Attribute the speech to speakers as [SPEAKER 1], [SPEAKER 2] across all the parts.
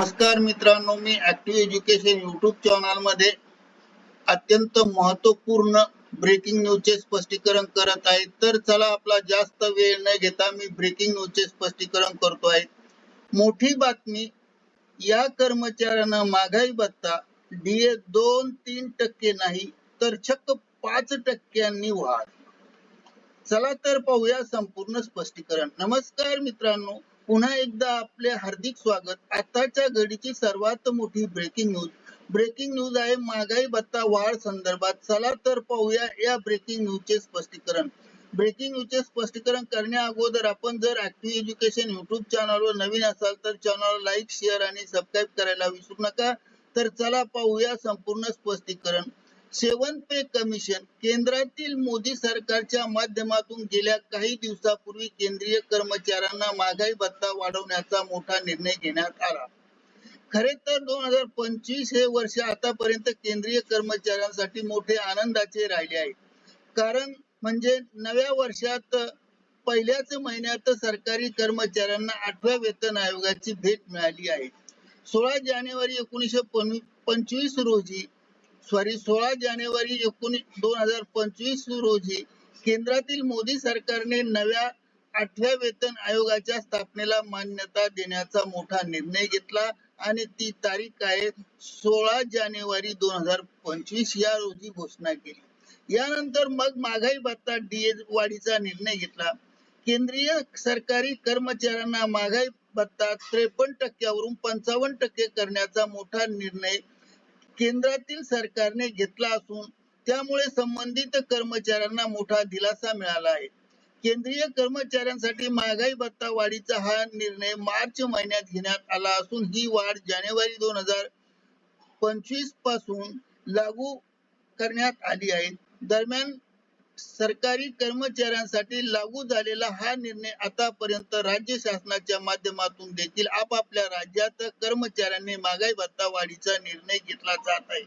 [SPEAKER 1] नमस्कार मित्रांनो मी ऍक्टिव्ह एज्युकेशन युट्यूब चॅनलमध्ये अत्यंत महत्त्वपूर्ण ब्रेकिंग न्यूजचे स्पष्टीकरण करत आहे. तर चला आपला जास्त वेळ न घेता मी ब्रेकिंग न्यूजचे स्पष्टीकरण करतो आहे. मोठी बातमी या कर्मचाऱ्यांना महागाई भत्ता डीए दोन तीन टक्के नाही तर चक्क पाच टक्क्यांनी वाढ. चला तर पाहूया संपूर्ण स्पष्टीकरण. नमस्कार मित्रांनो. पुन्हा एकदा आपले हार्दिक स्वागत. आताच्या घडीची सर्वात मोठी ब्रेकिंग न्यूज ब्रेकिंग न्यूज आहे महागाई भत्ता वाढ संदर्भात. चला तर पाहूया या ब्रेकिंग न्यूजचे स्पष्टीकरण. ब्रेकिंग न्यूजचे स्पष्टीकरण करण्या अगोदर आपण जर ऍक्टिव्ह एज्युकेशन युट्यूब चॅनलवर नवीन असाल तर चॅनल लाईक शेअर आणि सबस्क्राईब करायला विसरू नका. तर चला पाहूया संपूर्ण स्पष्टीकरण. सेवन पे कमिशन केंद्रातील मोदी सरकारच्या माध्यमातून गेल्या काही दिवसापूर्वी केंद्रीय कर्मचाऱ्यांना महागाई भत्ता वाढवण्याचा मोठा निर्णय घेण्यात आला. खरे तर दोन हजार पंचवीस हे वर्ष आतापर्यंत केंद्रीय कर्मचाऱ्यांसाठी मोठे आनंदाचे राहिले आहे. कारण म्हणजे नव्या वर्षात पहिल्याच महिन्यात सरकारी कर्मचाऱ्यांना आठव्या वेतन आयोगाची भेट मिळाली आहे. सोळा जानेवारी एकोणीसशे पंचवीस रोजी सॉरी सोळा जानेवारी एकोणीस दोन हजार पंचवीस रोजी केंद्रातील मोदी सरकारने नव्या आठव्या वेतन आयोगाच्या स्थापनेला मान्यता देण्याचा मोठा निर्णय घेतला आणि ती तारीख आहे सोळा जानेवारी दोन हजार पंचवीस या रोजी घोषणा केली. यानंतर मग महागाई भत्ता डीए वाढीचा निर्णय घेतला. केंद्रीय सरकारी कर्मचाऱ्यांना महागाई भत्ता त्रेपन्न टक्क्यावरून पंचावन्न टक्के करण्याचा मोठा निर्णय केंद्रातील सरकारने घेतला असून त्यामुळे संबंधित कर्मचाऱ्यांना मोठा दिलासा मिळाला आहे. केंद्रीय कर्मचाऱ्यांसाठी महागाई भत्ता वाढीचा हा निर्णय मार्च महिन्यात घेण्यात आला असून ही वाढ जानेवारी दोन हजार पंचवीसपासून लागू करण्यात आली आहे. दरम्यान सरकारी कर्मचाऱ्यांसाठी लागू झालेला हा निर्णय आतापर्यंत राज्य शासनाच्या माध्यमातून देखील आपापल्या राज्यात कर्मचाऱ्यांनी महागाई भत्ता वाढीचा निर्णय घेतला जात आहे.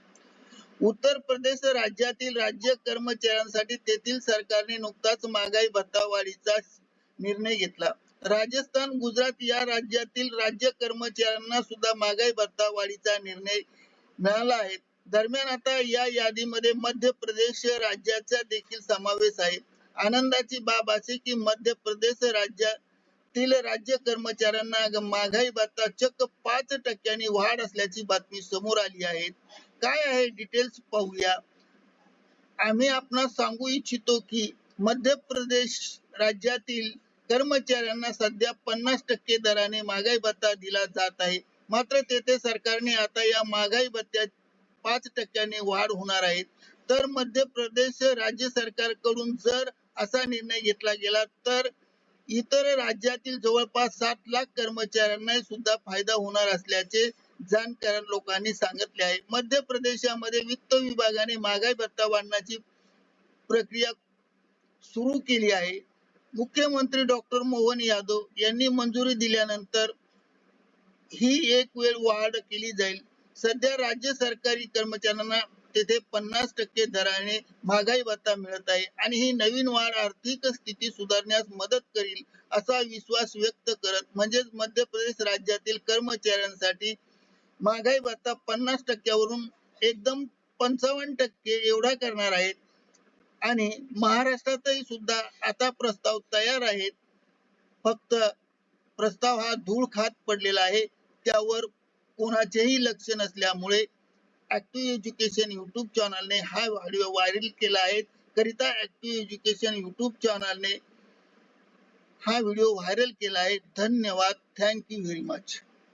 [SPEAKER 1] उत्तर प्रदेश राज्यातील राज्य कर्मचाऱ्यांसाठी तेथील सरकारने नुकताच महागाई भत्ता वाढीचा निर्णय घेतला. राजस्थान गुजरात या राज्यातील राज्य कर्मचाऱ्यांना सुद्धा महागाई भत्ता वाढीचा निर्णय मिळाला आहे. दरम्यान आता या यादीमध्ये मध्य प्रदेश राज्याचा देखील समावेश आहे. आनंदाची बाब अशी की मध्य प्रदेश राज्यातील राज्य कर्मचाऱ्यांना महागाई भत्ता चक्क पाच टक्क्यांनी वाढ असल्याची बातमी समोर आली आहे. काय आहे डिटेल्स पाहूया. आम्ही आपणास सांगू इच्छितो की मध्य प्रदेश राज्यातील कर्मचाऱ्यांना सध्या पन्नास टक्के दराने महागाई भत्ता दिला जात आहे. मात्र तेथे सरकारने आता या महागाई भत्त्या पाच टक्क्यांनी वाढ होणार आहे. तर मध्य प्रदेश राज्य सरकारकडून जर असा निर्णय घेतला गेला तर इतर राज्यातील जवळपास सात लाख कर्मचाऱ्यांना सुद्धा फायदा होणार असल्याचे जाणकार लोकांनी सांगितले आहे. मध्य प्रदेशामध्ये वित्त विभागाने महागाई भत्ता वाढण्याची प्रक्रिया सुरू केली आहे. मुख्यमंत्री डॉक्टर मोहन यादव यांनी मंजुरी दिल्यानंतर ही एक वेळ वाढ केली जाईल. सध्या राज्य सरकारी कर्मचाऱ्यांना तेथे पन्नास टक्के दराने महागाई भत्ता मिळत आहे आणि ही नवीन वाढ आर्थिक स्थिती सुधारण्यास मदत करील असा विश्वास व्यक्त करत म्हणजेच मध्य प्रदेश राज्यातील कर्मचाऱ्यांसाठी महागाई भत्ता पन्नास टक्क्यावरून एकदम पंचावन्न टक्के एवढा करणार आहेत. आणि महाराष्ट्रातही सुद्धा आता प्रस्ताव तयार आहेत. फक्त प्रस्ताव हा धूळ खात पडलेला आहे. त्यावर कोणाचेही लक्ष नसल्यामुळे ऍक्टिव्ह एज्युकेशन युट्यूब चॅनलने हा व्हिडिओ व्हायरल केला आहे. करिता ऍक्टिव्ह एज्युकेशन युट्यूब चॅनलने हा व्हिडिओ व्हायरल केला आहे. धन्यवाद. Thank you very much